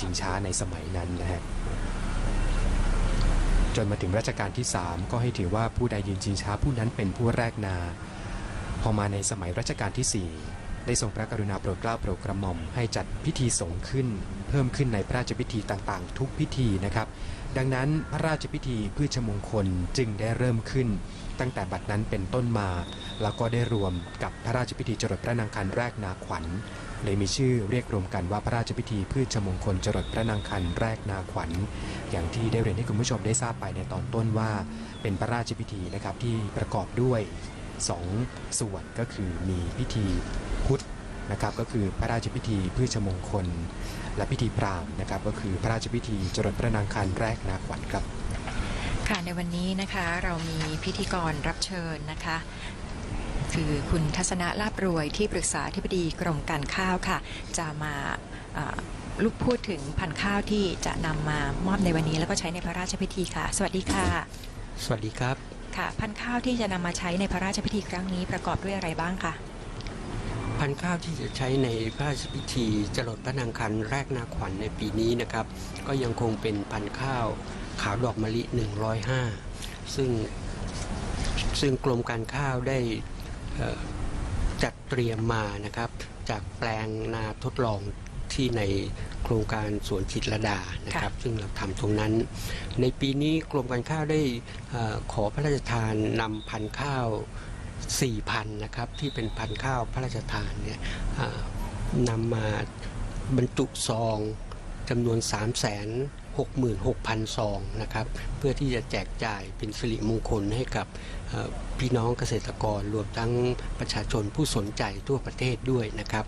ชิงช้าในสมัยนั้นนะฮะจนมาถึงรัชกาลที่ 3 ก็ให้ถือว่าผู้ใดยืนชิงช้าผู้นั้นเป็นผู้แรกนา พอมาในสมัยรัชกาลที่ 4 ได้ทรงพระกรุณาโปรดเกล้าโปรดกระหม่อมให้จัดพิธีสงฆ์ขึ้น เพิ่มขึ้นในพระราชพิธีต่างๆ ทุกพิธีนะครับ ดังนั้นพระราชพิธีพืชมงคลจึงได้เริ่มขึ้น ตั้งแต่บัดนั้นเป็นต้นมา แล้วก็ได้รวมกับพระราชพิธีจรดพระนางคันแรกนาขวัญ เลยมีชื่อเรียกรวมกันว่าพระราชพิธีพืชมงคลจรดพระนางคันแรกนาขวัญ อย่างที่ได้เรียนให้คุณผู้ชมได้ทราบไปในตอนต้นว่า เป็นพระราชพิธีนะครับที่ประกอบด้วยสองส่วนก็คือมีพิธีพุทธนะครับก็คือพระราชพิธีพืชมงคล และพิธีพราหมณ์นะครับก็คือพระราชพิธีจรดพระนางคันแรกนาขวัญครับค่ะในวันนี้นะคะเรามีพิธีกรรับเชิญนะคะ คือคุณทัศนะลาบรวยที่ปรึกษาธิบดีกรมการข้าวค่ะ จะมาเอ่อลูกพูดถึงพันธุ์ข้าวที่จะนำมามอบในวันนี้ แล้วก็ใช้ในพระราชพิธีค่ะ สวัสดีค่ะ สวัสดีครับค่ะ พันธุ์ข้าวที่จะนำมาใช้ในพระราชพิธีครั้งนี้ประกอบด้วยอะไรบ้างคะพันธุ์ข้าวที่จะใช้ในพระราชพิธีจรดพระนางคันแรกนาขวัญในปีนี้นะครับ ก็ยังคงเป็นพันธุ์ข้าวขาวดอกมะลิ 105 ซึ่งซึ่งกรมการข้าวได้เอ่อ จัดเตรียมมานะครับ จากแปลงนาทดลองที่ในโครงการสวนจิตรลดานะครับ ซึ่งเราทำตรงนั้น ในปีนี้กรมการข้าวได้เออขอพระราชทานนำพันธุ์ข้าว 4,000นะครับที่เป็นพันธุ์ข้าวพระราชทานเนี่ยอ่านำมาบรรจุซอง จำนวน 3 6 6 0 0 0 ซองนะครับเพื่อที่จะแจกจ่ายเป็นสิริมงคลให้กับเอ่อพี่น้องเกษตรกรรวมทั้งประชาชนผู้สนใจทั่วประเทศด้วยนะครับ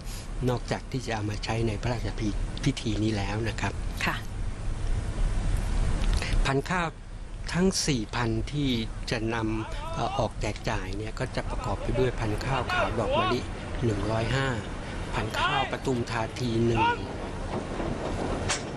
นอกจากที่จะเอามาใช้ในพระราชพิธีนี้แล้วนะครับค่ะพันธุ์ข้าวทั้ง4พันธุ์ที่จะนำเอ่อออกแจกจ่ายเนี่ยก็จะประกอบไปด้วยพันธุ์ข้าวขาวดอกมะลิ 105 พันธุ์ข้าวปทุมธาทีหนึ่ง フフフ。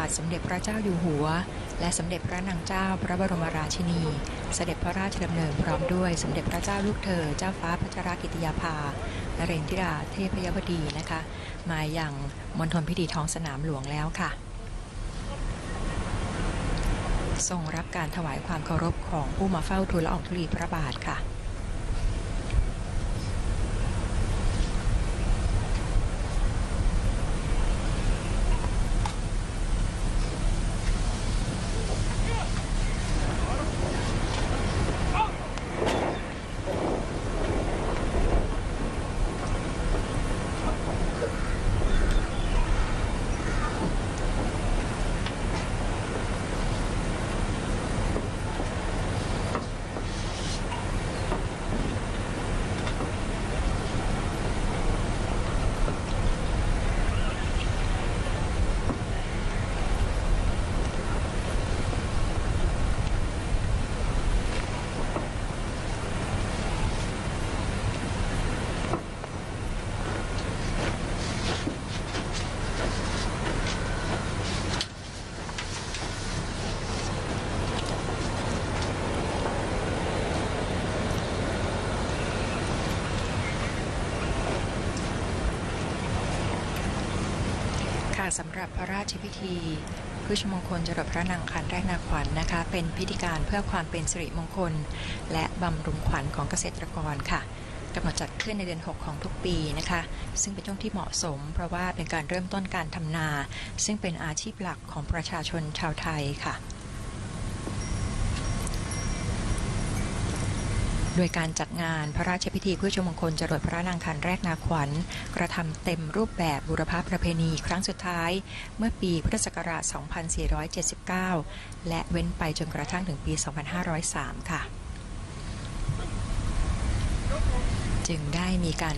าทสมเด็จพระเจ้าอยู่หัว และสมเด็จพระนางเจ้าพระบรมราชินี เสด็จพระราชดำเนินพร้อมด้วยสมเด็จพระเจ้าลูกเธอ เจ้าฟ้าพัชรกิติยาภานเรนทิราเทพยวดีนะคะ มาอย่างมณฑลพิธีท้องสนามหลวงแล้วค่ะ ทรงรับการถวายความเคารพของผู้มาเฝ้าทูลละอองธุลีพระบาทค่ะ สำหรับพระราชพิธีพุชมงคลจรดพระนางคันแรกนาขวัญนะคะ เป็นพิธีการเพื่อความเป็นสิริมงคล และบำรุงขวัญของเกษตรกรค่ะกำหนดจัดขึ้นในเดือน 6 ของทุกปีนะคะ ซึ่งเป็นช่วงที่เหมาะสม เพราะว่าเป็นการเริ่มต้นการทำนา ซึ่งเป็นอาชีพหลักของประชาชนชาวไทยค่ะ โดยการจัดงานพระราชพิธีเพื่อชมมงคลจรดพระนางคันแรกนาขวัญ กระทำเต็มรูปแบบบุรพประเพณีครั้งสุดท้าย เมื่อปีพุทธศักราช 2479 และเว้นไปจนกระทั่งถึงปี 2503 ค่ะ จึงได้มีการ